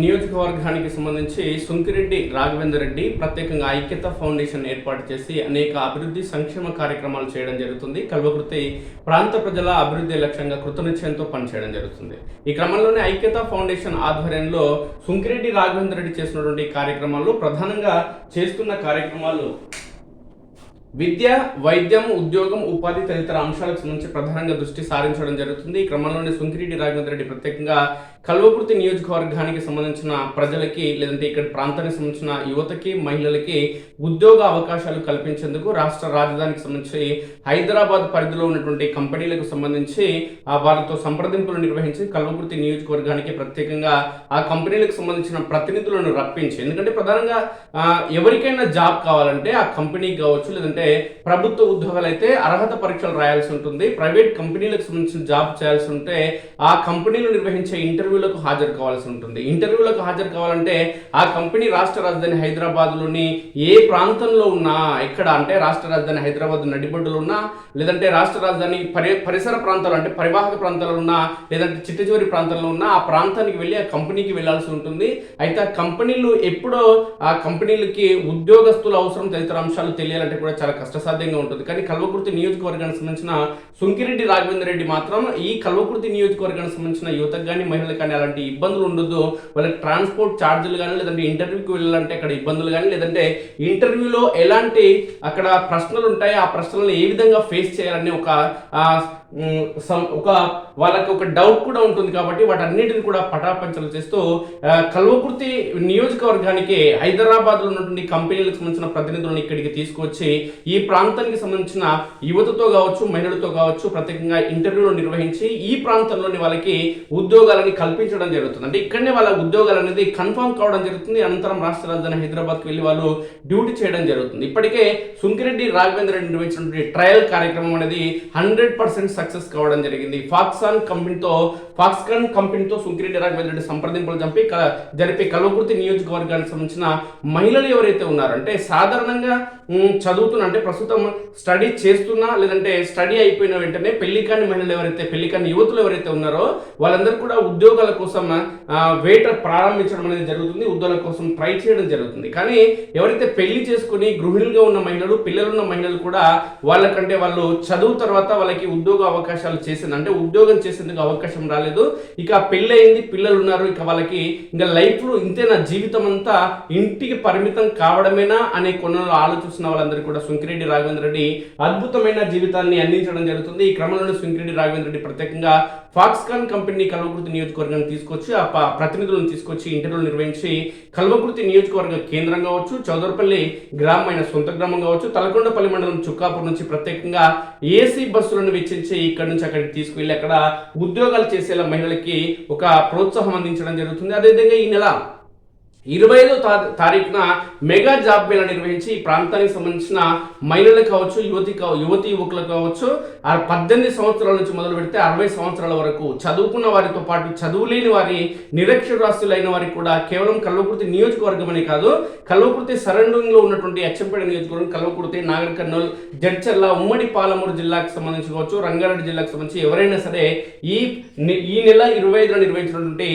నియోజకవర్గానికి సంబంధించి సుంకిరెడ్డి రాఘవేందర్ రెడ్డి ప్రత్యేకంగా ఐక్యత ఫౌండేషన్ ఏర్పాటు చేసి అనేక అభివృద్ధి సంక్షేమ కార్యక్రమాలు చేయడం జరుగుతుంది. కల్వకృతి ప్రాంత ప్రజల అభివృద్ధి లక్ష్యంగా కృతనిశ్చయంతో పనిచేయడం జరుగుతుంది. ఈ క్రమంలోనే ఐక్యత ఫౌండేషన్ ఆధ్వర్యంలో సుంకిరెడ్డి రాఘవేందర్ రెడ్డి చేసినటువంటి కార్యక్రమాలు ప్రధానంగా చేస్తున్న కార్యక్రమాలు విద్య వైద్యం ఉద్యోగం ఉపాధి తదితర అంశాలకు సంబంధించి ప్రధానంగా దృష్టి సారించడం జరుగుతుంది. ఈ క్రమంలోనే సుంకిరెడ్డి రాఘవేంద్ర రెడ్డి ప్రత్యేకంగా కల్వకుర్తి నియోజకవర్గానికి సంబంధించిన ప్రజలకి లేదంటే ఇక్కడ ప్రాంతానికి సంబంధించిన యువతకి మహిళలకి ఉద్యోగ అవకాశాలు కల్పించేందుకు రాష్ట్ర రాజధానికి సంబంధించి హైదరాబాద్ పరిధిలో ఉన్నటువంటి కంపెనీలకు సంబంధించి ఆ వారితో సంప్రదింపులు నిర్వహించి కల్వకుర్తి నియోజకవర్గానికి ప్రత్యేకంగా ఆ కంపెనీలకు సంబంధించిన ప్రతినిధులను రప్పించి ఎందుకంటే ప్రధానంగా ఎవరికైనా జాబ్ కావాలంటే ఆ కంపెనీకి కావచ్చు లేదంటే ప్రభుత్వ ఉద్యోగాలు అయితే అర్హత పరీక్షలు రాయాల్సి ఉంటుంది ప్రైవేట్ కంపెనీలకు సంబంధించిన జాబ్ చేయాల్సి ఉంటే ఆ కంపెనీలు నిర్వహించే ఇంటర్వ్యూ ఇంటర్వ్యూలకు హాజరు కావాల్సి ఉంటుంది. ఇంటర్వ్యూలకు హాజరు కావాలంటే ఆ కంపెనీ రాష్ట్ర రాజధాని హైదరాబాద్లోని ఏ ప్రాంతంలో ఉన్నా ఎక్కడ అంటే రాష్ట్ర రాజధాని హైదరాబాద్ నడిబొడ్డులో ఉన్నా లేదంటే రాష్ట్ర రాజధాని పరి పరిసర ప్రాంతాలు అంటే పరివాహక ప్రాంతాల్లో ఉన్నా లేదంటే చిట్టచివరి ప్రాంతంలో ఉన్నా ఆ ప్రాంతానికి వెళ్ళి ఆ కంపెనీకి వెళ్ళాల్సి ఉంటుంది. అయితే ఆ కంపెనీలు ఎప్పుడో ఆ కంపెనీలకి ఉద్యోగస్తుల అవసరం తదితర అంశాలు తెలియాలంటే కూడా చాలా కష్టసాధ్యంగా ఉంటుంది. కానీ కల్వకుర్తి నియోజకవర్గానికి సంబంధించిన సుంకిరెడ్డి రాఘవేంద్ర రెడ్డి మాత్రం ఈ కల్వకుర్తి నియోజకవర్గానికి సంబంధించిన యువతకు కానీ మహిళలకు కానీ అలాంటి ఇబ్బందులు ఉండదు వాళ్ళకి ట్రాన్స్పోర్ట్ ఛార్జీలు కానీ లేదంటే ఇంటర్వ్యూకి వెళ్ళాలంటే అక్కడ ఇబ్బందులు కానీ లేదంటే ఇంటర్వ్యూలో ఎలాంటి అక్కడ ప్రశ్నలు ఉంటాయి ఆ ప్రశ్నలను ఏ విధంగా ఫేస్ చేయాలని ఒక ఒక వాళ్ళకి ఒక డౌట్ కూడా ఉంటుంది కాబట్టి వాటన్నిటిని కూడా పటాపంచలు చేస్తూ కల్వకుర్తి నియోజకవర్గానికి హైదరాబాద్లో ఉన్నటువంటి కంపెనీలకు సంబంధించిన ప్రతినిధులను ఇక్కడికి తీసుకొచ్చి ఈ ప్రాంతానికి సంబంధించిన యువతతో కావచ్చు మహిళలతో కావచ్చు ప్రత్యేకంగా ఇంటర్వ్యూలు నిర్వహించి ఈ ప్రాంతంలోని వాళ్ళకి ఉద్యోగాలని కల్పించడం జరుగుతుంది. అంటే ఇక్కడనే వాళ్ళ ఉద్యోగాలు అనేది కన్ఫర్మ్ కావడం జరుగుతుంది. అనంతరం రాష్ట్ర రాజధాని హైదరాబాద్కి వెళ్ళి వాళ్ళు డ్యూటీ చేయడం జరుగుతుంది. ఇప్పటికే సుంకిరెడ్డి రాఘవేంద్ర రెడ్డి నిర్వహించినటువంటి ట్రయల్ కార్యక్రమం అనేది హండ్రెడ్ పర్సెంట్ సక్సెస్ కావడం జరిగింది. ఫాక్సాన్ కంపెనీతో ఫాక్స్కాన్ కంపెనీతో సుంకిరెడ్డి రాఘవేంద్ర రెడ్డి సంప్రదింపులు చంపి జరిపే జరిపి కల్వకుర్తి నియోజకవర్గానికి సంబంధించిన మహిళలు ఎవరైతే ఉన్నారంటే సాధారణంగా చదువుతున్న అంటే ప్రస్తుతం స్టడీ చేస్తున్నా లేదంటే స్టడీ అయిపోయిన వెంటనే పెళ్ళి కాని మహిళలు ఎవరైతే పెళ్ళి కాని యువతులు ఎవరైతే ఉన్నారో వాళ్ళందరూ కూడా ఉద్యోగాల కోసం వేట ప్రారంభించడం అనేది జరుగుతుంది. ఉద్యోగాల కోసం ట్రై చేయడం జరుగుతుంది. కానీ ఎవరైతే పెళ్ళి చేసుకుని గృహిణులుగా ఉన్న మహిళలు పిల్లలున్న మహిళలు కూడా వాళ్ళకంటే వాళ్ళు చదువు తర్వాత వాళ్ళకి ఉద్యోగ అవకాశాలు చేసింది. అంటే ఉద్యోగం చేసేందుకు అవకాశం రాలేదు. ఇక పెళ్ళయింది పిల్లలు ఉన్నారు ఇక వాళ్ళకి ఇంకా లైఫ్లో ఇంతే నా జీవితం అంతా ఇంటికి పరిమితం కావడమేనా అనే కొనలో ఆలోచిస్తున్న వాళ్ళందరూ కూడా సుంకిరెడ్డి రాఘవేంద్ర రెడ్డి అద్భుతమైన జీవితాన్ని అందించడం జరుగుతుంది. ఈ క్రమంలోనే సుంకిరెడ్డి రాఘవేంద్ర రెడ్డి ప్రత్యేకంగా ఫాక్స్కాన్ కంపెనీ కల్వకుర్తి నియోజకవర్గాన్ని తీసుకొచ్చి ఆ ప్రతినిధులను తీసుకొచ్చి ఇంటర్వ్యూలు నిర్వహించి కల్వకుర్తి నియోజకవర్గ కేంద్రం కావచ్చు చౌదరపల్లి గ్రామమైన సొంత గ్రామం కావచ్చు తలకొండపల్లి మండలం చుక్కాపూర్ నుంచి ప్రత్యేకంగా ఏసీ బస్సులను వెచ్చించి ఇక్కడ నుంచి అక్కడికి తీసుకువెళ్ళి అక్కడ ఉద్యోగాలు చేసేలా మహిళలకి ఒక ప్రోత్సాహం అందించడం జరుగుతుంది. అదేవిధంగా ఈ నెల ఇరవై ఐదో తారీఖున మెగా జాబ్ మేళా నిర్వహించి ఈ ప్రాంతానికి సంబంధించిన మహిళలకు కావచ్చు యువతి యువతి యువకులకు కావచ్చు ఆ పద్దెనిమిది సంవత్సరాల నుంచి మొదలు పెడితే అరవై సంవత్సరాల వరకు చదువుకున్న వారితో పాటు చదువులేని వారి నిరక్షరాస్యులైన వారికి కూడా కేవలం కల్వకుర్తి నియోజకవర్గం అనే కాదు కల్వకుర్తి సరౌండింగ్లో ఉన్నటువంటి అచ్చంపేట నియోజకవర్గం కల్వకుర్తి నాగర్ కర్నూలు జడ్చర్ల ఉమ్మడి పాలమూరు జిల్లాకు సంబంధించి కావచ్చు రంగారెడ్డి జిల్లాకు సంబంధించి ఎవరైనా సరే ఈ ఈ నెల ఇరవై ఐదున నిర్వహించినటువంటి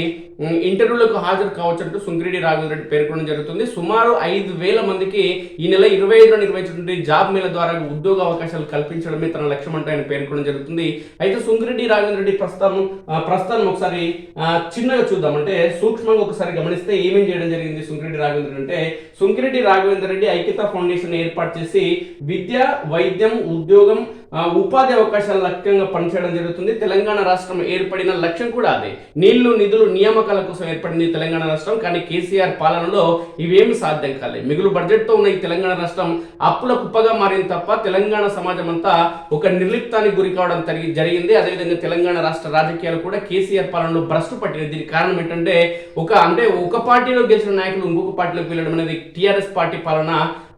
ఇంటర్వ్యూలకు హాజరు కావచ్చు అంటూ రాఘ రాఘవేంద్ర రెడ్డి పేర్కొనడం జరుగుతుంది. సుమారు ఐదు వేల మందికి ఈ నెల ఇరవై ఐదున నిర్వహించినటువంటి జాబ్ మేళ ద్వారా ఉద్యోగ అవకాశాలు కల్పించడమే తన లక్ష్యం అంటే ఆయన పేర్కొనడం జరుగుతుంది. అయితే సుంగిరెడ్డి రాఘవేంద్ర రెడ్డి ప్రస్తుతం ప్రస్తుతం ఒకసారి చిన్నగా చూద్దాం. అంటే సూక్ష్మంగా ఒకసారి గమనిస్తే ఏమేం చేయడం జరిగింది సుంకిరెడ్డి రాఘవేంద్ర అంటే సుంకిరెడ్డి రాఘవేంద్ర రెడ్డి ఐక్యతా ఫౌండేషన్ ఏర్పాటు చేసి విద్య వైద్యం ఉద్యోగం ఉపాధి అవకాశాల లక్ష్యంగా పనిచేయడం జరుగుతుంది. తెలంగాణ రాష్ట్రం ఏర్పడిన లక్ష్యం కూడా అదే. నీళ్ళు నిధులు నియామకాల కోసం ఏర్పడింది తెలంగాణ రాష్ట్రం. కానీ కేసీఆర్ పాలనలో ఇవేమి సాధ్యం కాలేదు. మిగులు బడ్జెట్తో ఉన్న ఈ తెలంగాణ రాష్ట్రం అప్పుల కుప్పగా మారింది తప్ప తెలంగాణ సమాజం అంతా ఒక నిర్లిప్తానికి గురి కావడం జరిగింది. అదేవిధంగా తెలంగాణ రాష్ట్ర రాజకీయాలు కూడా కేసీఆర్ పాలనలో భ్రష్టు పట్టినది దీనికి కారణం ఏంటంటే ఒక అంటే ఒక పార్టీలో గెలిచిన నాయకులు ఇంకొక పార్టీలోకి వెళ్ళడం అనేది టీఆర్ఎస్ పార్టీ పాలన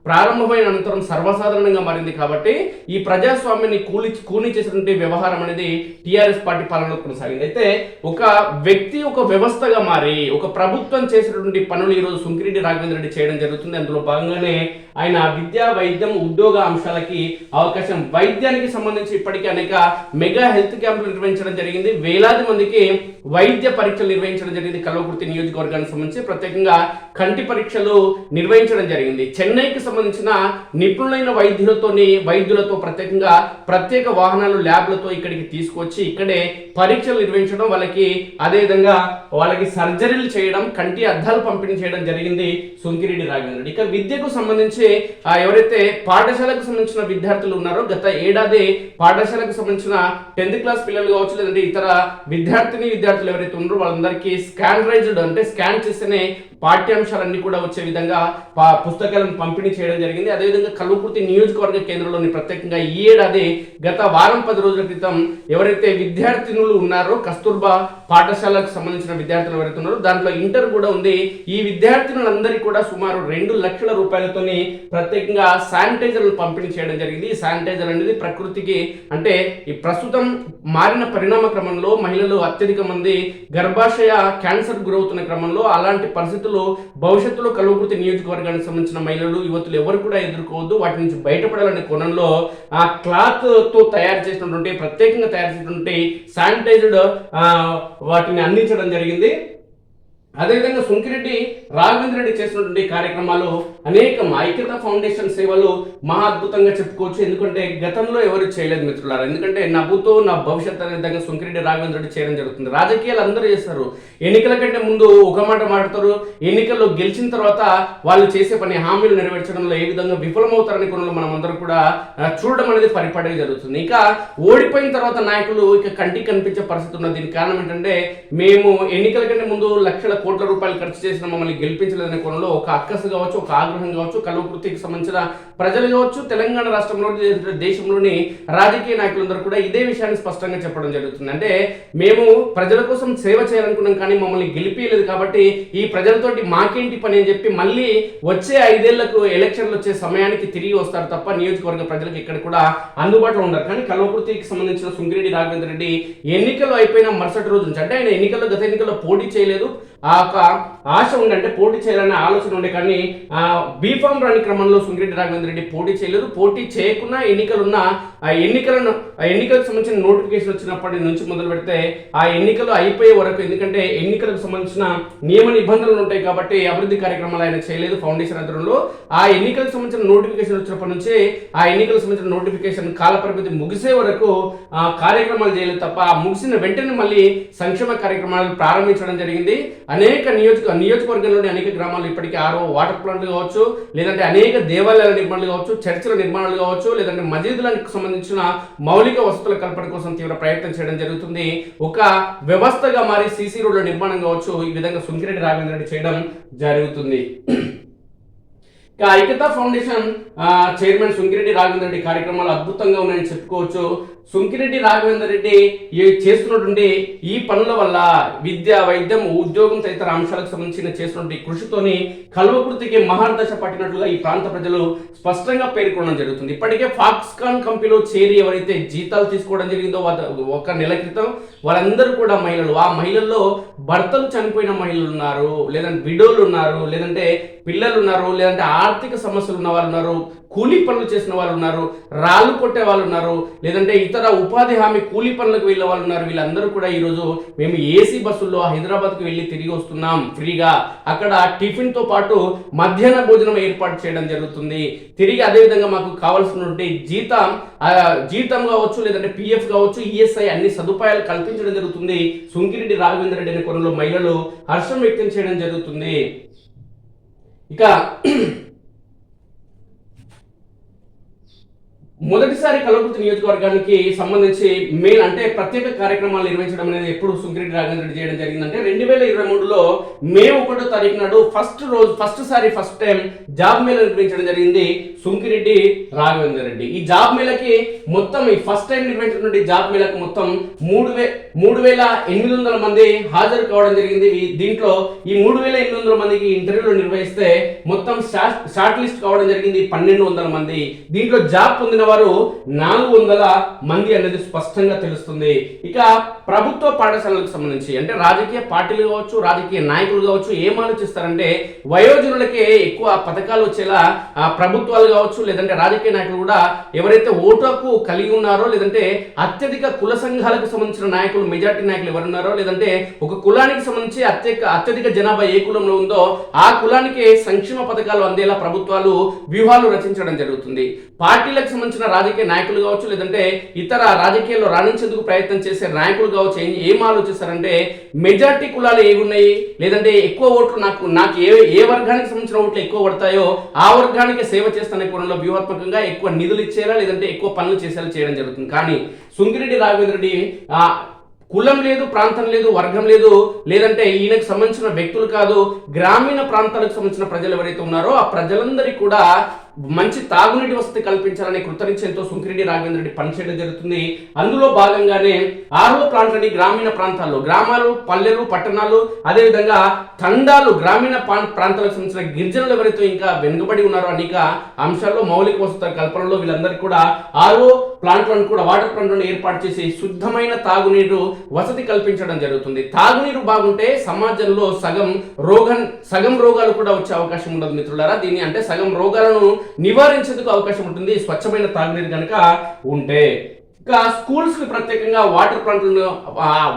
ప్రారంభమైన అనంతరం సర్వసాధారణంగా మారింది కాబట్టి ఈ ప్రజాస్వామ్యాన్ని కూలి కూని చేసినటువంటి వ్యవహారం అనేది టీఆర్ఎస్ పార్టీ పాలనలో కొనసాగింది. అయితే ఒక వ్యక్తి ఒక వ్యవస్థగా మారి ఒక ప్రభుత్వం చేసినటువంటి పనులు ఈరోజు సుంకిరెడ్డి రాఘవేంద్ర రెడ్డి చేయడం జరుగుతుంది. అందులో భాగంగానే ఆయన విద్యా వైద్యం ఉద్యోగ అంశాలకి అవకాశం వైద్యానికి సంబంధించి ఇప్పటికీ అనేక మెగా హెల్త్ క్యాంపులు నిర్వహించడం జరిగింది. వేలాది మందికి వైద్య పరీక్షలు నిర్వహించడం జరిగింది. కల్వకుర్తి నియోజకవర్గానికి సంబంధించి ప్రత్యేకంగా కంటి పరీక్షలు నిర్వహించడం జరిగింది. చెన్నైకి సంబంధించిన నిపుణులైన వైద్యులతోని వైద్యులతో ప్రత్యేకంగా ప్రత్యేక వాహనాలు ల్యాబ్లతో ఇక్కడికి తీసుకొచ్చి ఇక్కడే పరీక్షలు నిర్వహించడం వాళ్ళకి అదేవిధంగా వాళ్ళకి సర్జరీలు చేయడం కంటి అద్దాలు పంపిణీ చేయడం జరిగింది సుంకిరెడ్డి రాఘవేంద్ర ఇక విద్యకు సంబంధించి ఎవరైతే పాఠశాలకు సంబంధించిన విద్యార్థులు ఉన్నారో గత ఏడాది పాఠశాలకు సంబంధించిన టెన్త్ క్లాస్ పిల్లలు కావచ్చు లేదంటే ఇతర విద్యార్థిని విద్యార్థులు ఎవరైతే ఉన్నారో వాళ్ళందరికీ స్కానరైజ్డ్ అంటే స్కాన్ చేస్తేనే పాఠ్యాంశాలన్నీ కూడా వచ్చే విధంగా పుస్తకాలను పంపిణీ చేయడం జరిగింది. అదేవిధంగా కల్వకుర్తి నియోజకవర్గ కేంద్రంలోని ప్రత్యేకంగా ఈ ఏడాది గత వారం పది రోజుల క్రితం ఎవరైతే విద్యార్థినులు ఉన్నారో కస్తూర్బా పాఠశాలకు సంబంధించిన విద్యార్థులు ఎవరైతే ఉన్నారో దాంట్లో ఇంటర్ కూడా ఉంది. ఈ విద్యార్థినులందరికీ కూడా సుమారు రెండు లక్షల రూపాయలతోని ప్రత్యేకంగా శానిటైజర్లు పంపిణీ చేయడం జరిగింది. ఈ శానిటైజర్ అనేది ప్రకృతికి అంటే ఈ ప్రస్తుతం మారిన పరిణామ క్రమంలో మహిళలు అత్యధిక మంది గర్భాశయ క్యాన్సర్ గురవుతున్న క్రమంలో అలాంటి పరిస్థితులు భవిష్యత్తులో కలువకుర్తి నియోజకవర్గానికి సంబంధించిన మహిళలు యువతులు ఎవరు కూడా ఎదుర్కోవద్దు. వాటి నుంచి బయటపడాలనే కోణంలో ఆ క్లాత్తో తయారు చేసినటువంటి ప్రత్యేకంగా తయారు చేసినటువంటి శానిటైజ్డ్ వాటిని అందించడం జరిగింది. అదేవిధంగా సుంకిరెడ్డి రాఘవేంద్ర రెడ్డి చేసినటువంటి కార్యక్రమాలు అనేకం ఐక్యత ఫౌండేషన్ సేవలు మహా అద్భుతంగా చెప్పుకోవచ్చు. ఎందుకంటే గతంలో ఎవరు చేయలేదు మిత్రులారా? ఎందుకంటే నవ్వుతో నా భవిష్యత్ అనే విధంగా సుంకిరెడ్డి రాఘవేంద్ర రెడ్డి చేయడం జరుగుతుంది. రాజకీయాలు అందరూ చేస్తారు. ఎన్నికల కంటే ముందు ఒక మాట మాట్లాడతారు. ఎన్నికల్లో గెలిచిన తర్వాత వాళ్ళు చేసే పని హామీలు నెరవేర్చడంలో ఏ విధంగా విఫలమవుతారని కొనలో మనం అందరం కూడా చూడడం అనేది పరిపాటి జరుగుతుంది. ఇక ఓడిపోయిన తర్వాత నాయకులు ఇక కంటికి కనిపించే పరిస్థితి ఉన్నది. దీనికి కారణం ఏంటంటే మేము ఎన్నికల కంటే ముందు లక్షల కోట్ల రూపాయలు ఖర్చు చేసిన మమ్మల్ని గెలిపించలేదనే కోణంలో ఒక అక్కసు కావచ్చు ఒక ఆగ్రహం కావచ్చు కలవకృతికి సంబంధించిన ప్రజలు కావచ్చు తెలంగాణ రాష్ట్రంలో దేశంలోని రాజకీయ నాయకులందరూ కూడా ఇదే విషయాన్ని స్పష్టంగా చెప్పడం జరుగుతుంది. అంటే మేము ప్రజల కోసం సేవ చేయాలనుకున్నాం కానీ మమ్మల్ని గెలిపించలేదు కాబట్టి ఈ ప్రజలతోటి మాకేంటి పని అని చెప్పి మళ్ళీ వచ్చే ఐదేళ్ళకు ఎలక్షన్లు వచ్చే సమయానికి తిరిగి వస్తారు తప్ప నియోజకవర్గ ప్రజలకు ఇక్కడ కూడా అందుబాటులో ఉండరు. కానీ కల్వకృతికి సంబంధించిన సుంగిరెడ్డి రాఘవేంద్ర రెడ్డి ఎన్నికలు అయిపోయిన మరుసటి రోజు నుంచి అంటే ఆయన ఎన్నికల్లో గత ఎన్నికల్లో పోటీ చేయలేదు. ఆ యొక్క ఆశ ఉండే అంటే పోటీ చేయాలనే ఆలోచన ఉండే కానీ ఆ బీఫామ్ రాని క్రమంలో సుంగిరెడ్డి రాఘవేంద్ర రెడ్డి పోటీ చేయలేదు. పోటీ చేయకుండా ఎన్నికలున్న ఆ ఎన్నికలను ఆ ఎన్నికలకు సంబంధించిన నోటిఫికేషన్ వచ్చినప్పటి నుంచి మొదలు పెడితే ఆ ఎన్నికలు అయిపోయే వరకు ఎందుకంటే ఎన్నికలకు సంబంధించిన నియమ నిబంధనలు ఉంటాయి కాబట్టి అభివృద్ధి కార్యక్రమాలు ఆయన చేయలేదు ఫౌండేషన్ ఆధ్వర్యంలో. ఆ ఎన్నికలకు సంబంధించిన నోటిఫికేషన్ వచ్చినప్పటి నుంచి ఆ ఎన్నికలకు సంబంధించిన నోటిఫికేషన్ కాలపరిమితి ముగిసే వరకు కార్యక్రమాలు చేయలేదు తప్ప ఆ ముగిసిన వెంటనే మళ్ళీ సంక్షేమ కార్యక్రమాలు ప్రారంభించడం జరిగింది. అనేక నియోజక నియోజకవర్గంలోని అనేక గ్రామాలు ఇప్పటికీ ఆరో వాటర్ ప్లాంట్లు కావచ్చు లేదంటే అనేక దేవాలయాల నిర్మాణాలు కావచ్చు చర్చిల నిర్మాణాలు కావచ్చు లేదంటే మసీదులకు సంబంధించిన మౌలిక వసతుల కల్పన కోసం తీవ్ర ప్రయత్నం చేయడం జరుగుతుంది. ఒక వ్యవస్థగా మారి సీసీ రోడ్ల నిర్మాణం కావచ్చు ఈ విధంగా సుంకిరెడ్డి రాఘవేంద్ర రెడ్డి చేయడం జరుగుతుంది. ఇక ఐక్యతా ఫౌండేషన్ చైర్మన్ సుంకిరెడ్డి రాఘవేంద్ర రెడ్డి కార్యక్రమాలు అద్భుతంగా ఉన్నాయని చెప్పుకోవచ్చు. సుంకిరెడ్డి రాఘవేంద్ర రెడ్డి ఈ చేస్తున్నటువంటి ఈ పనుల వల్ల విద్య వైద్యం ఉద్యోగం తదితర అంశాలకు సంబంధించిన చేస్తున్నటువంటి కృషితోని కల్వకృతికి మహార్దశ పట్టినట్లుగా ఈ ప్రాంత ప్రజలు స్పష్టంగా పేర్కొనడం జరుగుతుంది. ఇప్పటికే ఫాక్స్కాన్ కంపెనీలో చేరి ఎవరైతే జీతాలు తీసుకోవడం జరిగిందో ఒక నెల క్రితం వాళ్ళందరూ కూడా మహిళలు. ఆ మహిళల్లో భర్తలు చనిపోయిన మహిళలు ఉన్నారు లేదంటే విడోలు ఉన్నారు లేదంటే పిల్లలు ఉన్నారు లేదంటే ఆర్థిక సమస్యలు ఉన్న వాళ్ళు ఉన్నారు. కూలీ పనులు చేసిన వాళ్ళు ఉన్నారు రాళ్ళు కొట్టే వాళ్ళు ఉన్నారు లేదంటే ఇతర ఉపాధి హామీ కూలీ పనులకు వెళ్ళే వాళ్ళు ఉన్నారు. వీళ్ళందరూ కూడా ఈరోజు మేము ఏసీ బస్సుల్లో హైదరాబాద్కి వెళ్ళి తిరిగి వస్తున్నాం ఫ్రీగా. అక్కడ టిఫిన్తో పాటు మధ్యాహ్న భోజనం ఏర్పాటు చేయడం జరుగుతుంది. తిరిగి అదేవిధంగా మాకు కావాల్సినటువంటి జీతం జీతం కావచ్చు లేదంటే పిఎఫ్ కావచ్చు ఈఎస్ఐ అన్ని సదుపాయాలు కల్పించడం జరుగుతుంది. సుంకిరెడ్డి రాఘవేంద్ర రెడ్డి అనే కొనలో మహిళలు హర్షం వ్యక్తం చేయడం జరుగుతుంది. ఇక మొదటిసారి కలవకుర్తి నియోజకవర్గానికి సంబంధించి మెయిన్ అంటే ప్రత్యేక కార్యక్రమాలు నిర్వహించడం అనేది ఎప్పుడు సుంకిరెడ్డి రాజేంద్ర రెడ్డి చేయడం జరిగిందంటే రెండు వేల ఇరవై మూడులో మే ఒకటో తారీఖు నాడు ఫస్ట్ రోజు ఫస్ట్ సారి ఫస్ట్ టైం జాబ్ మేళ నిర్వహించడం జరిగింది సుంకిరెడ్డి రాఘవేంద్ర రెడ్డి. ఈ జాబ్ మేళకి మొత్తం ఈ ఫస్ట్ టైం నిర్వహించినటువంటి జాబ్ మేళకు మొత్తం మూడు వే మూడు వేల ఎనిమిది వందల మంది హాజరు కావడం జరిగింది. దీంట్లో ఈ మూడు వేల ఎనిమిది వందల మందికి ఇంటర్వ్యూలు నిర్వహిస్తే మొత్తం షార్ట్ లిస్ట్ కావడం జరిగింది. పన్నెండు వందల మంది. దీంట్లో జాబ్ పొందిన వారు నాలుగు వందల మంది అనేది స్పష్టంగా తెలుస్తుంది. ఇక ప్రభుత్వ పాఠశాలలకు సంబంధించి అంటే రాజకీయ పార్టీలు కావచ్చు రాజకీయ నాయకులు కావచ్చు ఏం ఆలోచిస్తారంటే వయోజనులకే ఎక్కువ పథకాలు వచ్చేలా ప్రభుత్వాలు కావచ్చు లేదంటే రాజకీయ నాయకులు కూడా ఎవరైతే ఓటు కలిగి ఉన్నారో లేదంటే అత్యధిక కుల సంఘాలకు సంబంధించిన నాయకులు మెజార్టీ నాయకులు ఎవరున్నారో లేదంటే ఒక కులానికి సంబంధించి అత్యధిక అత్యధిక జనాభా ఏ కులంలో ఉందో ఆ కులానికి సంక్షేమ పథకాలు అందేలా ప్రభుత్వాలు వ్యూహాలు రచించడం జరుగుతుంది. పార్టీలకు సంబంధించి సంబంధించిన రాజకీయ నాయకులు కావచ్చు లేదంటే ఇతర రాజకీయాల్లో రాణించేందుకు ప్రయత్నం చేసే నాయకులు కావచ్చు ఏం ఏం ఆలోచిస్తారంటే మెజార్టీ కులాలు ఏవి ఉన్నాయి లేదంటే ఎక్కువ ఓట్లు నాకు నాకు ఏ ఏ వర్గానికి సంబంధించిన ఓట్లు ఎక్కువ పడతాయో ఆ వర్గానికి సేవ చేస్తున్న కోణంలో వ్యూహాత్మకంగా ఎక్కువ నిధులు ఇచ్చేలా లేదంటే ఎక్కువ పనులు చేసేలా చేయడం జరుగుతుంది. కానీ సుంగిరెడ్డి రాఘవేంద్ర రెడ్డి కులం లేదు ప్రాంతం లేదు వర్గం లేదు లేదంటే ఈయనకు సంబంధించిన వ్యక్తులు కాదు గ్రామీణ ప్రాంతాలకు సంబంధించిన ప్రజలు ఎవరైతే ఉన్నారో ఆ ప్రజలందరికీ కూడా మంచి తాగునీటి వసతి కల్పించాలనే కృతనిశ్చయంతో సుంకిరెడ్డి రాఘవేంద్ర రెడ్డి పనిచేయడం జరుగుతుంది. అందులో భాగంగానే ఆరో ప్రాంతాన్ని గ్రామీణ ప్రాంతాల్లో గ్రామాలు పల్లెలు పట్టణాలు అదేవిధంగా తండాలు గ్రామీణ ప్రాం- ప్రాంతాలకు సంబంధించిన గిరిజనులు ఎవరైతే ఇంకా వెనుకబడి ఉన్నారో అనేక అంశాల్లో మౌలిక వసతుల కల్పనలో వీళ్ళందరికీ కూడా ఆరో ప్లాంట్లను కూడా వాటర్ ప్లాంట్లను ఏర్పాటు చేసి శుద్ధమైన తాగునీరు వసతి కల్పించడం జరుగుతుంది. తాగునీరు బాగుంటే సమాజంలో సగం రోగం సగం రోగాలు కూడా వచ్చే అవకాశం ఉండదు మిత్రులారా. దీన్ని అంటే సగం రోగాలను నివారించేందుకు అవకాశం ఉంటుంది. స్వచ్ఛమైన తాగునీరు కనుక ఉంటే. ఇంకా స్కూల్స్కి ప్రత్యేకంగా వాటర్ ప్లాంట్లను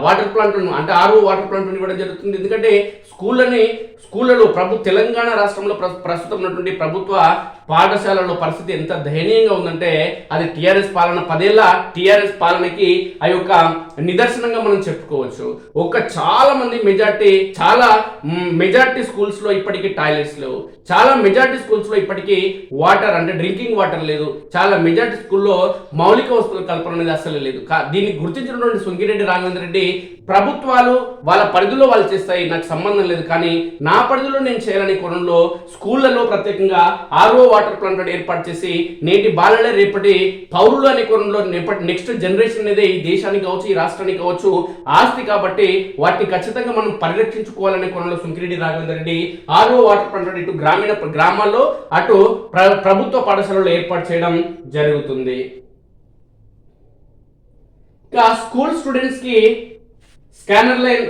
వాటర్ ప్లాంట్లను అంటే ఆరు వాటర్ ప్లాంట్లను ఇవ్వడం జరుగుతుంది. ఎందుకంటే స్కూళ్ళని స్కూళ్ళలో ప్రభు తెలంగాణ రాష్ట్రంలో ప్ర- ప్రస్తుతం ఉన్నటువంటి ప్రభుత్వ పాఠశాలలో పరిస్థితి ఎంత దయనీయంగా ఉందంటే అది టిఆర్ఎస్ పాలన పదేళ్ళ టిఆర్ఎస్ పాలనకి ఆ యొక్క నిదర్శనంగా మనం చెప్పుకోవచ్చు. ఒక చాలా మంది మెజార్టీ చాలా మెజార్టీ స్కూల్స్లో ఇప్పటికీ టాయిలెట్స్ లేవు. చాలా మెజార్టీ స్కూల్స్లో ఇప్పటికీ వాటర్ అంటే డ్రింకింగ్ వాటర్ లేదు. చాలా మెజార్టీ స్కూల్లో మౌలిక వస్తువుల కల్పన అనేది అసలు లేదు. దీన్ని గుర్తించినటువంటి సుంగిరెడ్డి రాఘవేంద్ర రెడ్డి ప్రభుత్వాలు వాళ్ళ పరిధిలో వాళ్ళు చేస్తాయి నాకు సంబంధం లేదు. కానీ నా పరిధిలో నేను చేయాలని కోణంలో స్కూళ్ళలో ప్రత్యేకంగా ఆర్ఓ వాటర్ ప్లాంట్ ఏర్పాటు చేసి నేటి బాలలే రేపటి పౌరులు అనే కోణంలో నెక్స్ట్ జనరేషన్ అనేది ఈ దేశానికి కావచ్చు ఈ రాష్ట్రానికి కావచ్చు ఆస్తి కాబట్టి వాటిని ఖచ్చితంగా మనం పరిరక్షించుకోవాలనే కోణంలో Sunkireddy Raghavender Reddy RO water plant ఇటు గ్రామీణ గ్రామాల్లో అటు ప్ర- ప్రభుత్వ పాఠశాలలో ఏర్పాటు చేయడం జరుగుతుంది. ఇంకా స్కూల్ స్టూడెంట్స్కి స్కానర్ లైన్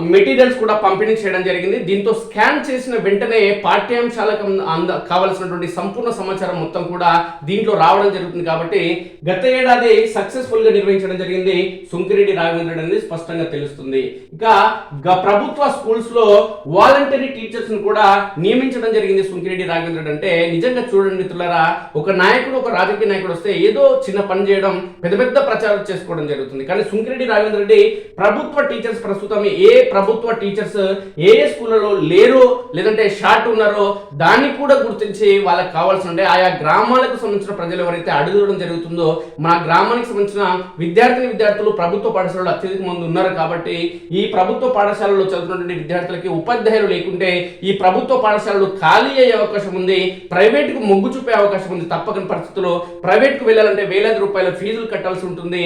మెటీరియల్స్ కూడా పంపిణీ చేయడం జరిగింది. దీంతో స్కాన్ చేసిన వెంటనే పాఠ్యాంశాలకు అంద కావలసినటువంటి సంపూర్ణ సమాచారం మొత్తం కూడా దీంట్లో రావడం జరుగుతుంది కాబట్టి గత ఏడాది సక్సెస్ఫుల్గా నిర్వహించడం జరిగింది. సుంకిరెడ్డి రాఘవేంద్ర అనేది స్పష్టంగా తెలుస్తుంది. ఇక గ- ప్రభుత్వ స్కూల్స్లో వాలంటరీ టీచర్స్ను కూడా నియమించడం జరిగింది సుంకిరెడ్డి రాఘవేంద్ర అంటే. నిజంగా చూడండి మిత్రులరా ఒక నాయకుడు ఒక రాజకీయ నాయకుడు వస్తే ఏదో చిన్న పని చేయడం పెద్ద పెద్ద ప్రచారం చేసుకోవడం జరుగుతుంది. కానీ సుంకిరెడ్డి రాఘవేంద్ర రెడ్డి ప్రభుత్వ టీచర్స్ ప్రస్తుతం ఏ ప్రభుత్వ టీచర్స్ ఏ ఏ స్కూళ్ళలో లేరు లేదంటే షార్ట్ ఉన్నారో దాన్ని కూడా గుర్తించి వాళ్ళకి కావాల్సిన ఉండే ఆయా గ్రామాలకు సంబంధించిన ప్రజలు ఎవరైతే అడుగుదడం జరుగుతుందో మన గ్రామానికి సంబంధించిన విద్యార్థిని విద్యార్థులు ప్రభుత్వ పాఠశాలలో అత్యధిక మంది ఉన్నారు కాబట్టి ఈ ప్రభుత్వ పాఠశాలలో చదువుతున్నటువంటి విద్యార్థులకి ఉపాధ్యాయులు లేకుంటే ఈ ప్రభుత్వ పాఠశాలలు ఖాళీ అయ్యే అవకాశం ఉంది ప్రైవేట్కు మొగ్గు చూపే అవకాశం ఉంది తప్పకని పరిస్థితుల్లో ప్రైవేట్కు వెళ్ళాలంటే వేలాది రూపాయల ఫీజులు కట్టాల్సి ఉంటుంది.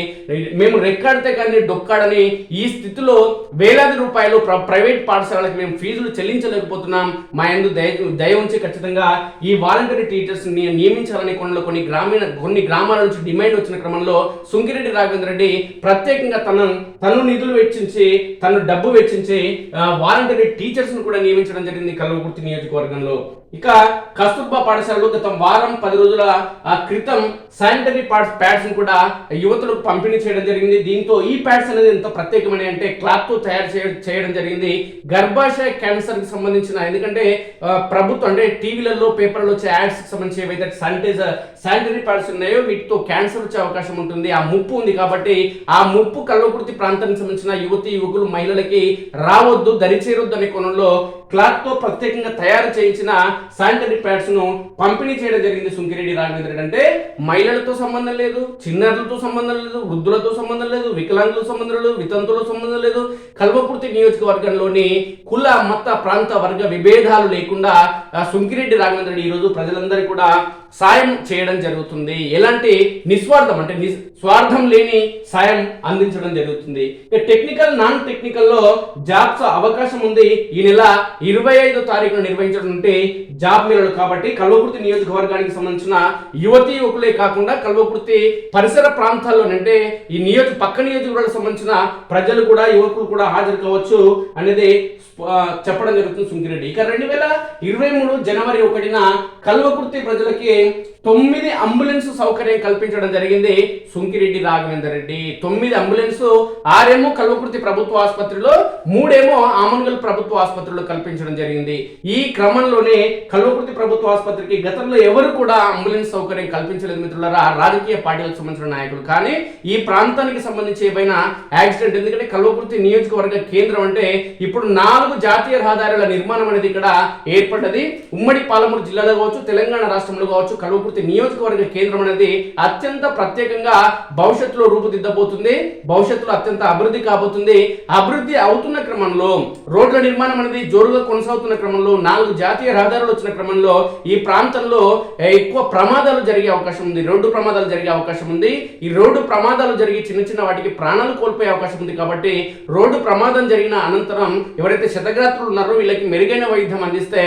మేము రెక్కాడితే కానీ డొక్కాడని ఈ స్థితిలో వేలాది రూపాయలు రూపాయలు ప్రైవేట్ పాఠశాలలకు మేము ఫీజులు చెల్లించలేకపోతున్నాం. మా ఎందు దయ దయ ఉంచి ఖచ్చితంగా ఈ వాలంటరీ టీచర్స్ నియమించాలని కొన్ని కొన్ని గ్రామీణ కొన్ని గ్రామాల నుంచి డిమాండ్ వచ్చిన క్రమంలో సుంకిరెడ్డి రాఘవేంద్ర రెడ్డి ప్రత్యేకంగా తన తను నిధులు వెచ్చించి తను డబ్బు వెచ్చించి వాలంటరీ టీచర్స్ను కూడా నియమించడం జరిగింది కల్వకుర్తి నియోజకవర్గంలో. ఇక కస్తూర్బా పాఠశాలలో గత వారం పది రోజుల ఆ, క్రితం శానిటరీ పాడ్స్ ప్యాడ్స్ కూడా యువతులకు పంపిణీ చేయడం జరిగింది. దీంతో ఈ ప్యాడ్స్ అనేది ఎంత ప్రత్యేకమైన అంటే క్లాత్తో తయారు చేయడం జరిగింది. గర్భాశయ క్యాన్సర్కి సంబంధించిన ఎందుకంటే ప్రభుత్వం అంటే టీవీలలో పేపర్లో వచ్చే యాడ్స్కి సంబంధించి ఏవైతే శానిటైజర్ శానిటరీ ప్యాడ్స్ ఉన్నాయో వీటితో క్యాన్సర్ వచ్చే అవకాశం ఉంటుంది. ఆ ముప్పు ఉంది కాబట్టి ఆ ముప్పు కళ్ళకుర్తి ప్రాంతానికి సంబంధించిన యువతి యువకులు మహిళలకి రావద్దు దరిచేరొద్దు అనే కోణంలో క్లాత్తో ప్రత్యేకంగా తయారు చేయించిన శానిటరీ ప్యాడ్స్ను పంపిణీ చేయడం జరిగింది సుంకిరెడ్డి రాఘవేంద్ర అంటే మహిళలతో సంబంధం లేదు చిన్నారులతో సంబంధం లేదు వృద్ధులతో సంబంధం లేదు వికలాంగుల సంబంధం లేదు వితంతులతో సంబంధం లేదు. కల్వకుర్తి నియోజకవర్గంలోని కుల మత ప్రాంత వర్గ విభేదాలు లేకుండా సుంకిరెడ్డి రాఘవేంద్రుడు ఈరోజు ప్రజలందరికీ కూడా సాయం చేయడం జరుగుతుంది. ఎలాంటి నిస్వార్థం అంటే నిస్ స్వార్థం లేని సాయం అందించడం జరుగుతుంది. టెక్నికల్ నాన్ టెక్నికల్లో జాబ్స్ అవకాశం ఉంది. ఈ నెల ఇరవై ఐదో తారీఖున నిర్వహించనుంటే జాబ్ మేళలు కాబట్టి కల్వకుర్తి నియోజకవర్గానికి సంబంధించిన యువతి యువకులే కాకుండా కల్వకుర్తి పరిసర ప్రాంతాల్లో అంటే ఈ నియోజక పక్క నియోజకవర్గాలకు సంబంధించిన ప్రజలు కూడా యువకులు కూడా హాజరు కావచ్చు అనేది చెప్పడం జరుగుతుంది సుంకిరెడ్డి. ఇక రెండు వేల ఇరవై మూడు జనవరి ఒకటిన కల్వకుర్తి ప్రజలకి Bye! తొమ్మిది అంబులెన్స్ సౌకర్యం కల్పించడం జరిగింది సుంకిరెడ్డి రాఘవేందర్ రెడ్డి. తొమ్మిది అంబులెన్స్ ఆరేమో కల్వకుర్తి ప్రభుత్వ ఆసుపత్రిలో మూడేమో ఆమన్గల్ ప్రభుత్వ ఆసుపత్రిలో కల్పించడం జరిగింది. ఈ క్రమంలోనే కల్వకుర్తి ప్రభుత్వ ఆసుపత్రికి గతంలో ఎవరు కూడా అంబులెన్స్ సౌకర్యం కల్పించలేదు మిత్రులారా. రాజకీయ పార్టీలకు సంబంధించిన నాయకులు. కానీ ఈ ప్రాంతానికి సంబంధించి ఏవైనా యాక్సిడెంట్? ఎందుకంటే కల్వకుర్తి నియోజకవర్గ కేంద్రం అంటే ఇప్పుడు నాలుగు జాతీయ రహదారుల నిర్మాణం అనేది ఇక్కడ ఏర్పడ్డది. ఉమ్మడి పాలమూరు జిల్లాలో కావచ్చు తెలంగాణ రాష్ట్రంలో కావచ్చు కల్వకుర్తి నియోజకవర్గ కేంద్రం అనేది అత్యంత ప్రత్యేకంగా భవిష్యత్తులో రూపుదిద్దబోతుంది. భవిష్యత్తులో అత్యంత అభివృద్ధి కాబోతుంది. అభివృద్ధి అవుతున్న క్రమంలో రోడ్ల నిర్మాణం అనేది జోరుగా కొనసాగుతున్న క్రమంలో నాలుగు జాతీయ రహదారులు వచ్చిన క్రమంలో ఈ ప్రాంతంలో ఎక్కువ ప్రమాదాలు జరిగే అవకాశం ఉంది. రోడ్డు ప్రమాదాలు జరిగే అవకాశం ఉంది. ఈ రోడ్డు ప్రమాదాలు జరిగి చిన్న చిన్న వాటికి ప్రాణాలు కోల్పోయే అవకాశం ఉంది కాబట్టి రోడ్డు ప్రమాదం జరిగిన అనంతరం ఎవరైతే శతగ్రాత్రులు ఉన్నారో వీళ్ళకి మెరుగైన వైద్యం అందిస్తే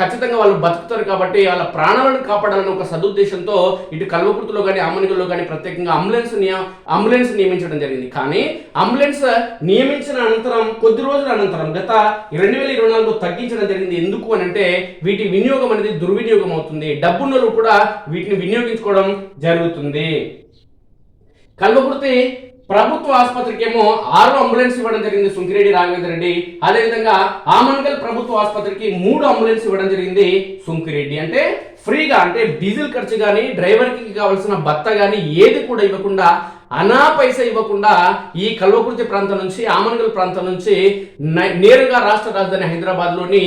ఖచ్చితంగా వాళ్ళు బతుకుతారు కాబట్టి వాళ్ళ ప్రాణాలను కాపాడాలని ఒక సదుద్దేశంతో ఇటు కల్వకుర్తిలో కానీ అమ్మనిగల్లో కానీ ప్రత్యేకంగా అంబులెన్స్ నియమ అంబులెన్స్ నియమించడం జరిగింది. కానీ అంబులెన్స్ నియమించిన అనంతరం కొద్ది రోజుల అనంతరం గత రెండు వేల ఇరవై నాలుగులో తగ్గించడం జరిగింది. ఎందుకు అని అంటే వీటి వినియోగం అనేది దుర్వినియోగం అవుతుంది. డబ్బున్నోళ్ళు కూడా వీటిని వినియోగించుకోవడం జరుగుతుంది. కల్వకుర్తి ప్రభుత్వ ఆసుపత్రికి ఏమో ఆరు అంబులెన్స్ ఇవ్వడం జరిగింది సుంకిరెడ్డి రాఘవేంద్ర రెడ్డి. అదేవిధంగా ఆమన్గల్ ప్రభుత్వ ఆసుపత్రికి మూడు అంబులెన్స్ ఇవ్వడం జరిగింది సుంకిరెడ్డి. అంటే ఫ్రీగా అంటే డీజిల్ ఖర్చు కానీ డ్రైవర్కి కావాల్సిన భత్త కానీ ఏది కూడా ఇవ్వకుండా అనా పైస ఇవ్వకుండా ఈ కల్వకుర్తి ప్రాంతం నుంచి ఆమనగల్ ప్రాంతం నుంచి నేరుగా రాష్ట్ర రాజధాని హైదరాబాద్లోని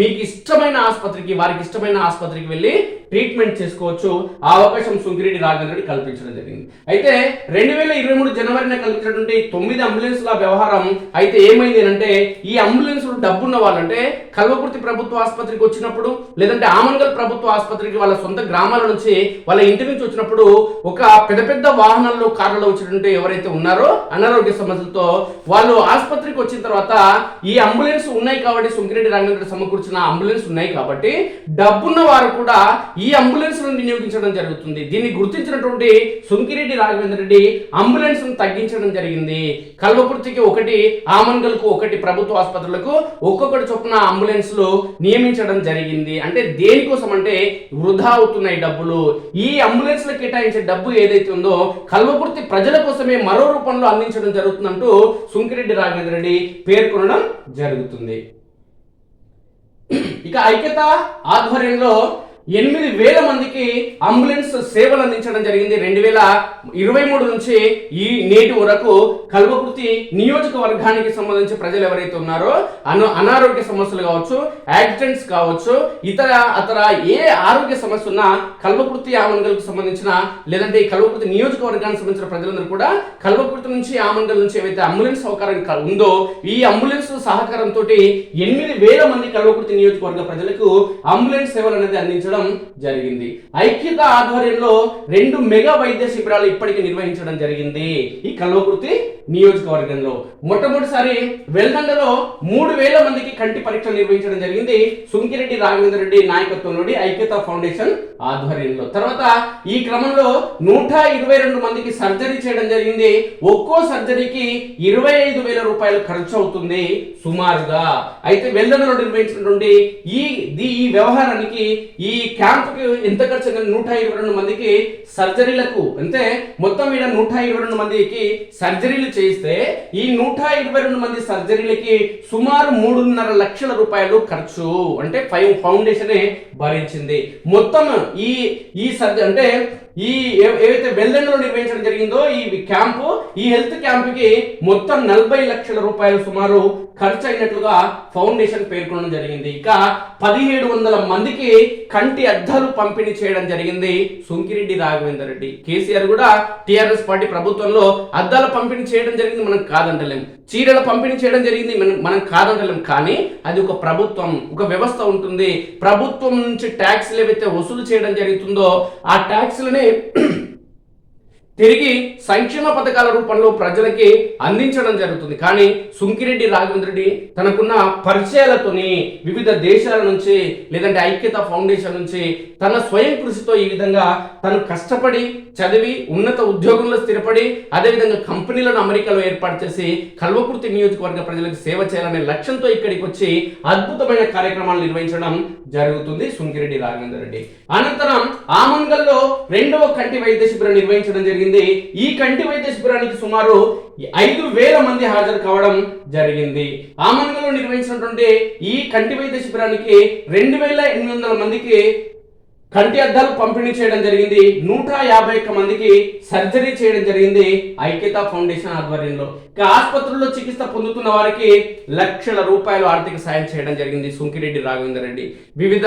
మీకు ఇష్టమైన ఆసుపత్రికి వారికి ఇష్టమైన ఆసుపత్రికి వెళ్ళి ట్రీట్మెంట్ చేసుకోవచ్చు. ఆ అవకాశం సుంకిరెడ్డి రాఘవరెడ్డి కల్పించడం జరిగింది. అయితే రెండు వేల ఇరవై మూడు జనవరిన కల్పించినటువంటి తొమ్మిది అంబులెన్స్ల వ్యవహారం అయితే ఏమైంది అంటే ఈ అంబులెన్స్ డబ్బున్న వాళ్ళంటే కల్వకుర్తి ప్రభుత్వ ఆసుపత్రికి వచ్చినప్పుడు లేదంటే ఆమన్గల్ ప్రభుత్వ ఆసుపత్రికి వాళ్ళ సొంత గ్రామాల నుంచి వాళ్ళ ఇంటి నుంచి వచ్చినప్పుడు ఒక పెద్ద పెద్ద వాహనాల్లో కార్లలో వచ్చినటువంటి ఎవరైతే ఉన్నారో అనారోగ్య సమస్యలతో వాళ్ళు ఆసుపత్రికి వచ్చిన తర్వాత ఈ అంబులెన్స్ ఉన్నాయి కాబట్టి సుంకిరెడ్డి రంగరెడ్డి సమకూర్చిన అంబులెన్స్ ఉన్నాయి కాబట్టి డబ్బున్న వారు కూడా ఈ ఈ అంబులెన్స్ వినియోగించడం జరుగుతుంది. దీన్ని గుర్తించినటువంటి సుంకిరెడ్డి రాఘవేంద్ర రెడ్డి అంబులెన్స్ తగ్గించడం జరిగింది. కల్వకుర్తికి ఒకటి ఆమన్గల్కు ఒకటి ప్రభుత్వ ఆసుపత్రులకు ఒక్కొక్కటి చొప్పున అంబులెన్స్లు నియమించడం జరిగింది. అంటే దేనికోసం అంటే వృధా అవుతున్నాయి డబ్బులు. ఈ అంబులెన్స్లు కేటాయించే డబ్బు ఏదైతే ఉందో కల్వకుర్తి ప్రజల కోసమే మరో రూపంలో అందించడం జరుగుతుందంటూ సుంకిరెడ్డి రాఘవేంద్ర రెడ్డి పేర్కొనడం జరుగుతుంది. ఇక ఐక్యత ఆధ్వర్యంలో ఎనిమిది వేల మందికి అంబులెన్స్ సేవలు అందించడం జరిగింది. రెండు వేల ఇరవై మూడు నుంచి ఈ నేటి వరకు కల్వకుర్తి నియోజకవర్గానికి సంబంధించి ప్రజలు ఎవరైతే ఉన్నారో అను అనారోగ్య సమస్యలు కావచ్చు యాక్సిడెంట్స్ కావచ్చు ఇతర అతర ఏ ఆరోగ్య సమస్య ఉన్నా కల్వకుర్తి ఆమన్గల్కు సంబంధించిన లేదంటే ఈ కల్వకుర్తి నియోజకవర్గానికి సంబంధించిన ప్రజలందరూ కూడా కల్వకుర్తి నుంచి ఆమన్గల్ నుంచి ఏవైతే అంబులెన్స్ సౌకర్యం ఉందో ఈ అంబులెన్స్ సహకారంతో ఎనిమిది వేల మంది కల్వకుర్తి నియోజకవర్గ ప్రజలకు అంబులెన్స్ సేవలు అనేది అందించడం జరిగింది. ఐక్యత ఆధ్వర్యంలో రెండు మెగా వైద్య శిబిరాలు ఇప్పటికీ నిర్వహించడం జరిగింది. ఈ కలవకృతి నియోజకవర్గంలో. మొట్టమొదటిసారి వెల్దండలో మూడు వేల మందికి కంటి పరీక్షలు నిర్వహించడం జరిగింది. సుంకిరెడ్డి రాఘవేంద్ర రెడ్డి నాయకత్వంలోని ఐక్యత ఫౌండేషన్ ఆధ్వర్యంలో. తర్వాత ఈ క్రమంలో నూట ఇరవై రెండు మందికి సర్జరీ చేయడం జరిగింది. ఒక్కో సర్జరీకి ఇరవై ఐదు వేల రూపాయలు ఖర్చు అవుతుంది సుమారుగా. అయితే వెల్దండలో నిర్వహించినటువంటి ఈ ది ఈ వ్యవహారానికి ఈ క్యాంపుకి ఎంత ఖర్చు నూట ఇరవై రెండు మందికి సర్జరీలకు అంటే మొత్తం మీద నూట ఇరవై రెండు మందికి సర్జరీలు చేయిస్తే ఈ నూట ఇరవై రెండు మంది సర్జరీలకి సుమారు మూడున్నర లక్షల రూపాయలు ఖర్చు అంటే ఫైవ్ ఫౌండేషన్ భరించింది. మొత్తం ఈ ఈ సర్జ అంటే ఈ ఏ- ఏవైతే వెల్దండలో నిర్వహించడం జరిగిందో ఈ క్యాంపు ఈ హెల్త్ క్యాంపుకి మొత్తం నలభై లక్షల రూపాయలు సుమారు ఖర్చు అయినట్లుగా ఫౌండేషన్ పేర్కొనడం జరిగింది. ఇక పదిహేడు వందల మందికి కంటి అద్దాలు పంపిణీ చేయడం జరిగింది సుంకిరెడ్డి రాఘవేందర్ రెడ్డి. కేసీఆర్ కూడా టిఆర్ఎస్ పార్టీ ప్రభుత్వంలో అద్దాలు పంపిణీ చేయడం జరిగింది మనం కాదంటలేం. చీరల పంపిణీ చేయడం జరిగింది. మనం మనం కాదంటలేం. కానీ అది ఒక ప్రభుత్వం ఒక వ్యవస్థ ఉంటుంది. ప్రభుత్వం నుంచి ట్యాక్స్లు ఏవైతే వసూలు చేయడం జరుగుతుందో ఆ ట్యాక్స్లనే తిరిగి సంక్షేమ పథకాల రూపంలో ప్రజలకి అందించడం జరుగుతుంది. కానీ సుంకిరెడ్డి రాఘవేంద్రుడి రెడ్డి తనకున్న పరిచయాలతోని వివిధ దేశాల నుంచి లేదంటే ఐక్యత ఫౌండేషన్ నుంచి తన స్వయం కృషితో ఈ విధంగా తను కష్టపడి చదివి ఉన్నత ఉద్యోగంలో స్థిరపడి అదేవిధంగా కంపెనీలను అమెరికాలో ఏర్పాటు చేసి కల్వకుర్తి నియోజకవర్గ ప్రజలకు సేవ చేయాలనే లక్ష్యంతో ఇక్కడికి వచ్చి అద్భుతమైన కార్యక్రమాలు నిర్వహించడం జరుగుతుంది సుంకిరెడ్డి రాఘవేంద్ర రెడ్డి. అనంతరం ఆమంగల్లో రెండవ కంటి వైద్య శిబిరం నిర్వహించడం జరిగింది. ఈ కంటి వైద్య శిబిరానికి సుమారు ఐదు వేల మంది హాజరు కావడం జరిగింది. ఆమంగల్లో నిర్వహించినటువంటి ఈ కంటి వైద్య శిబిరానికి రెండు వేల ఎనిమిది వందల మందికి కంటి అద్దాలు పంపిణీ చేయడం జరిగింది. నూట యాభై ఒక్క మందికి సర్జరీ చేయడం జరిగింది ఐక్యత ఫౌండేషన్ ఆధ్వర్యంలో. ఇక ఆసుపత్రుల్లో చికిత్స పొందుతున్న వారికి లక్షల రూపాయలు ఆర్థిక సాయం చేయడం జరిగింది సుంకిరెడ్డి రాఘవేందర్ రెడ్డి. వివిధ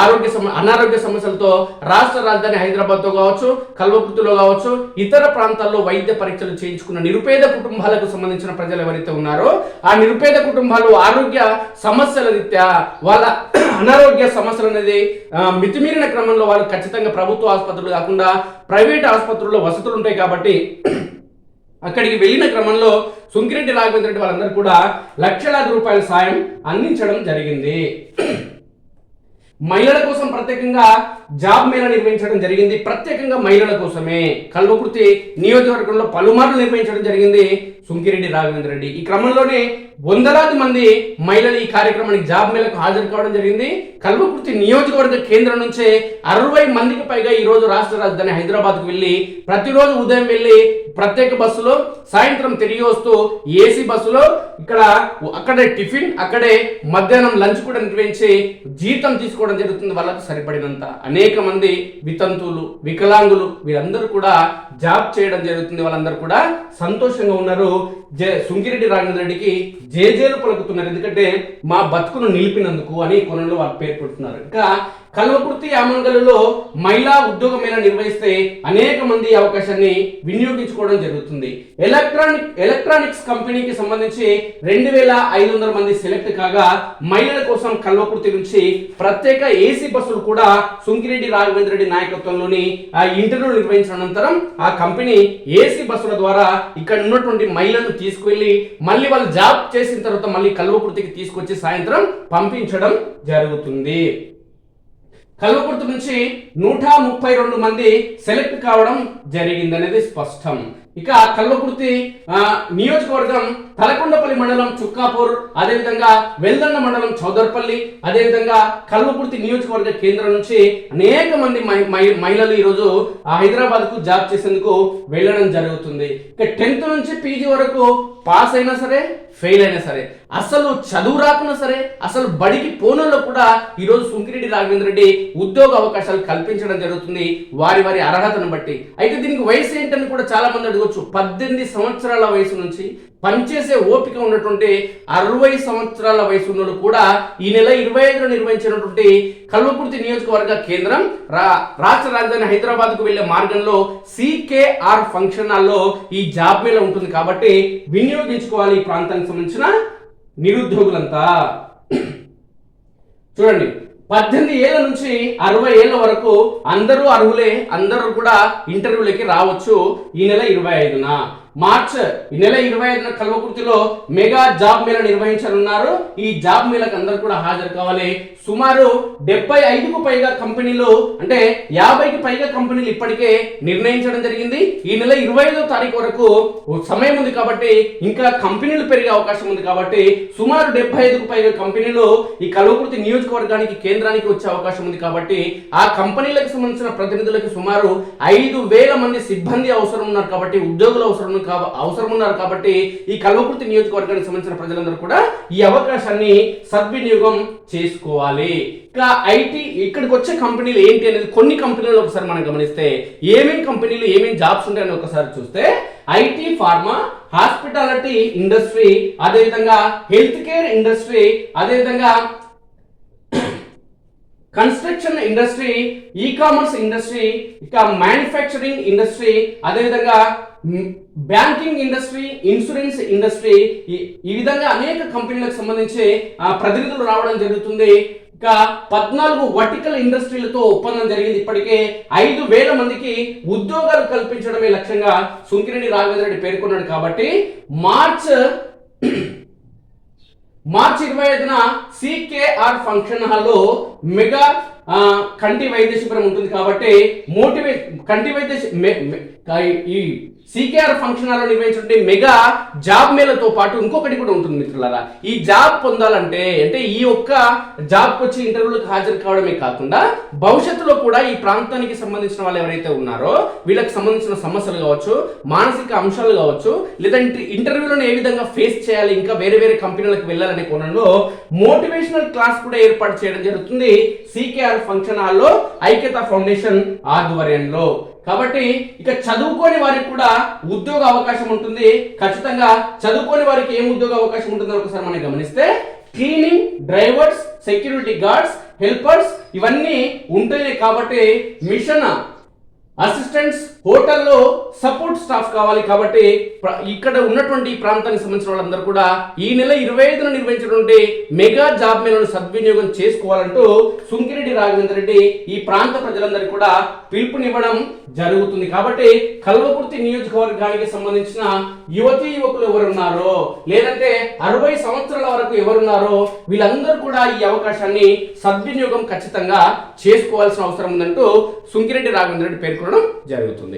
ఆరోగ్య సమ అనారోగ్య సమస్యలతో రాష్ట్ర రాజధాని హైదరాబాద్తో కావచ్చు కల్వకుర్తిలో కావచ్చు ఇతర ప్రాంతాల్లో వైద్య పరీక్షలు చేయించుకున్న నిరుపేద కుటుంబాలకు సంబంధించిన ప్రజలు ఎవరైతే ఉన్నారో ఆ నిరుపేద కుటుంబాలు ఆరోగ్య సమస్యల రీత్యా వాళ్ళ అనారోగ్య సమస్యలు అనేది మితిమీరిన క్రమం క్రమంలో వాళ్ళు ఖచ్చితంగా ప్రభుత్వ ఆసుపత్రులు కాకుండా ప్రైవేట్ ఆసుపత్రుల్లో వసతులు ఉంటాయి కాబట్టి అక్కడికి వెళ్ళిన క్రమంలో సుంకిరెడ్డి రాఘవేంద్ర రెడ్డి వాళ్ళందరూ కూడా లక్షలాది రూపాయల సాయం అందించడం జరిగింది. మహిళల కోసం ప్రత్యేకంగా జాబ్ మేళా నిర్వహించడం జరిగింది. ప్రత్యేకంగా మహిళల కోసమే. కల్వకుర్తి నియోజకవర్గంలో పలుమార్లు నిర్వహించడం జరిగింది సుంకిరెడ్డి రాఘవేంద్ర రెడ్డి. ఈ క్రమంలోనే వందలాది మంది మహిళలు ఈ కార్యక్రమానికి జాబ్ మేళకు హాజరు కావడం జరిగింది. కల్వకుర్తి నియోజకవర్గ కేంద్రం నుంచే అరవై మందికి పైగా ఈ రోజు రాష్ట్ర రాజధాని హైదరాబాద్కు వెళ్ళి ప్రతిరోజు ఉదయం వెళ్ళి ప్రత్యేక బస్సులో సాయంత్రం తిరిగి వస్తూ ఏసీ బస్సులో ఇక్కడ అక్కడే టిఫిన్ అక్కడే మధ్యాహ్నం లంచ్ కూడా నిర్వహించి జీతం తీసుకోవడం జరుగుతుంది. వాళ్ళకు సరిపడినంత. అనేక మంది వితంతువులు వికలాంగులు వీరందరూ కూడా జాబ్ చేయడం జరుగుతుంది. వాళ్ళందరూ కూడా సంతోషంగా ఉన్నారు. జే సుంకిరెడ్డి రాఘవేంద్ర రెడ్డికి జేజేలు పలుకుతున్నారు. ఎందుకంటే మా బతుకును నిలిపినందుకు అని కొనలో వాళ్ళు పేర్కొంటున్నారు. ఇంకా కల్వకుర్తి ఆమంగల్లో మహిళా ఉద్యోగ మేళ నిర్వహిస్తే అనేక మంది అవకాశాన్ని వినియోగించుకోవడం జరుగుతుంది. ఎలక్ట్రానిక్ ఎలక్ట్రానిక్స్ కంపెనీకి సంబంధించి రెండు వేల ఐదు వందల మంది సెలెక్ట్ కాగా మహిళల కోసం కల్వకుర్తి నుంచి ప్రత్యేక ఏసీ బస్సులు కూడా సుంకిరెడ్డి రాఘవేంద్ర రెడ్డి నాయకత్వంలోని ఆ ఇంటర్వ్యూ నిర్వహించిన అనంతరం ఆ కంపెనీ ఏసీ బస్సుల ద్వారా ఇక్కడ ఉన్నటువంటి మహిళలను తీసుకువెళ్ళి మళ్ళీ వాళ్ళు జాబ్ చేసిన తర్వాత మళ్ళీ కల్వకుర్తికి తీసుకొచ్చి సాయంత్రం పంపించడం జరుగుతుంది. కల్వకుర్తి నుంచి నూట ముప్పై రెండు మంది సెలెక్ట్ కావడం జరిగిందనేది స్పష్టం. ఇక కల్వకుర్తి నియోజకవర్గం తలకొండపల్లి మండలం చుక్కాపూర్ అదేవిధంగా వెల్దండ మండలం చౌదర్పల్లి అదేవిధంగా కల్వకుర్తి నియోజకవర్గ కేంద్రం నుంచి అనేక మంది మహిళలు ఈరోజు హైదరాబాద్కు జాబ్ చేసేందుకు వెళ్ళడం జరుగుతుంది. ఇక టెన్త్ నుంచి పీజీ వరకు పాస్ అయినా సరే ఫెయిల్ అయినా సరే అసలు చదువు రాకున్నా సరే అసలు బడికి పోనోళ్ళు కూడా ఈరోజు సుంకిరెడ్డి రాఘవేంద్ర రెడ్డి ఉద్యోగ అవకాశాలు కల్పించడం జరుగుతుంది వారి వారి అర్హతను బట్టి. అయితే దీనికి వయసు ఏంటని కూడా చాలా మంది అడగవచ్చు పద్దెనిమిది సంవత్సరాల వయసు నుంచి పనిచేసే ఓపిక ఉన్నటువంటి అరవై సంవత్సరాల వయసు ఉన్న కూడా ఈ నెల ఇరవై ఐదులో నిర్వహించినటువంటి కల్వకుర్తి నియోజకవర్గ కేంద్రం రా రాష్ట్ర రాజధాని హైదరాబాద్కు వెళ్ళే మార్గంలో సికేఆర్ ఫంక్షన్ హాల్లో ఈ జాబ్ మేళ ఉంటుంది కాబట్టి వినియోగించుకోవాలి ఈ ప్రాంతానికి సంబంధించిన నిరుద్యోగులంతా. చూడండి పద్దెనిమిది ఏళ్ళ నుంచి అరవై ఏళ్ళ వరకు అందరూ అర్హులే అందరూ కూడా ఇంటర్వ్యూలకి రావచ్చు ఈ నెల ఇరవై ఐదున. మార్చ్ ఈ నెల ఇరవై ఐదున కల్వకుర్తిలో మెగా జాబ్ మేళ నిర్వహించనున్నారు. ఈ జాబ్ మేళకు అందరూ కూడా హాజరు కావాలి. సుమారు డెబ్బై ఐదుకు పైగా కంపెనీలు అంటే యాభైకి పైగా కంపెనీలు ఇప్పటికే నిర్ణయించడం జరిగింది. ఈ నెల ఇరవై ఐదో తారీఖు వరకు సమయం ఉంది కాబట్టి ఇంకా కంపెనీలు పెరిగే అవకాశం ఉంది కాబట్టి సుమారు డెబ్బై ఐదుకు పైగా కంపెనీలు ఈ కల్వకుర్తి నియోజకవర్గానికి కేంద్రానికి వచ్చే అవకాశం ఉంది కాబట్టి ఆ కంపెనీలకు సంబంధించిన ప్రతినిధులకు సుమారు ఐదు వేల మంది సిబ్బంది అవసరం ఉన్నారు కాబట్టి ఉద్యోగులు అవసరం అవసరం ఉన్నారు కాబట్టి ఈ కల్వకుర్తి నియోజకవర్గానికి సంబంధించిన ప్రజలందరూ కూడా ఈ అవకాశాన్ని సద్వినియోగం చేసుకోవాలి. ఇంకా ఐటీ ఇక్కడికి వచ్చే కంపెనీలు ఏంటి అనేది కొన్ని కంపెనీలు ఒకసారి మనం గమనిస్తే ఏమేమి కంపెనీలు ఏమేమి జాబ్స్ ఉంటాయని ఒకసారి చూస్తే ఐటీ ఫార్మా హాస్పిటాలిటీ ఇండస్ట్రీ అదేవిధంగా హెల్త్ కేర్ ఇండస్ట్రీ అదేవిధంగా construction industry e commerce industry ఇక మ్యానుఫ్యాక్చరింగ్ ఇండస్ట్రీ అదేవిధంగా బ్యాంకింగ్ ఇండస్ట్రీ ఇన్సూరెన్స్ ఇండస్ట్రీ ఈ- ఈ విధంగా అనేక కంపెనీలకు సంబంధించి ప్రతినిధులు రావడం జరుగుతుంది. ఇక పద్నాలుగు వర్టికల్ ఇండస్ట్రీలతో ఒప్పందం జరిగింది ఇప్పటికే. ఐదు వేల మందికి ఉద్యోగాలు కల్పించడమే లక్ష్యంగా సుంకిరెడ్డి రాఘవేంద్ర రెడ్డి పేర్కొన్నాడు కాబట్టి మార్చ్ మార్చి ఇరవై ఐదున సికేఆర్ ఫంక్షన్ హాల్లో మెగా కంటి వైద్య శిబిరం ఉంటుంది కాబట్టి మోటివేట్ కంటి వైద్య కా- ఈ సీకేఆర్ ఫంక్షన్ హాల్లో నిర్వహించే మెగా జాబ్ మేళతో పాటు ఇంకొకటి కూడా ఉంటుంది మిత్రులారా. ఈ జాబ్ పొందాలంటే అంటే ఈ ఒక్క జాబ్కి వచ్చి ఇంటర్వ్యూలకు హాజరు కావడమే కాకుండా భవిష్యత్తులో కూడా ఈ ప్రాంతానికి సంబంధించిన వాళ్ళు ఎవరైతే ఉన్నారో వీళ్ళకి సంబంధించిన సమస్యలు కావచ్చు మానసిక అంశాలు కావచ్చు లేదంటే ఇంటర్వ్యూలను ఏ విధంగా ఫేస్ చేయాలి ఇంకా వేరే వేరే కంపెనీలకు వెళ్ళాలనే కోణంలో మోటివేషనల్ క్లాస్ కూడా ఏర్పాటు చేయడం జరుగుతుంది సీకేఆర్ ఫంక్షన్ హాల్లో ఐక్యత ఫౌండేషన్ ఆధ్వర్యంలో. కాబట్టి ఇక చదువుకోని వారికి కూడా ఉద్యోగ అవకాశం ఉంటుంది. ఖచ్చితంగా చదువుకోని వారికి ఏం ఉద్యోగ అవకాశం ఉంటుందో ఒకసారి మనం గమనిస్తే cleaning drivers security guards helpers ఇవన్నీ ఉంటాయి కాబట్టి మిషన్ అసిస్టెంట్స్ హోటల్లో సపోర్ట్ స్టాఫ్ కావాలి కాబట్టి ఇక్కడ ఉన్నటువంటి ప్రాంతానికి సంబంధించిన వాళ్ళందరూ కూడా ఈ నెల ఇరవై ఐదున నిర్వహించినటువంటి మెగా జాబ్ మేళను సద్వినియోగం చేసుకోవాలంటూ సుంకిరెడ్డి రాఘవేంద్ర రెడ్డి ఈ ప్రాంత ప్రజలందరికీ కూడా పిలుపునివ్వడం జరుగుతుంది. కాబట్టి కల్వకుర్తి నియోజకవర్గానికి సంబంధించిన యువతీ యువకులు ఎవరున్నారో లేదంటే అరవై సంవత్సరాల వరకు ఎవరున్నారో వీళ్ళందరూ కూడా ఈ అవకాశాన్ని సద్వినియోగం ఖచ్చితంగా చేసుకోవాల్సిన అవసరం ఉందంటూ సుంకిరెడ్డి రాఘవేంద్ర రెడ్డి పేర్కొనడం జరుగుతుంది.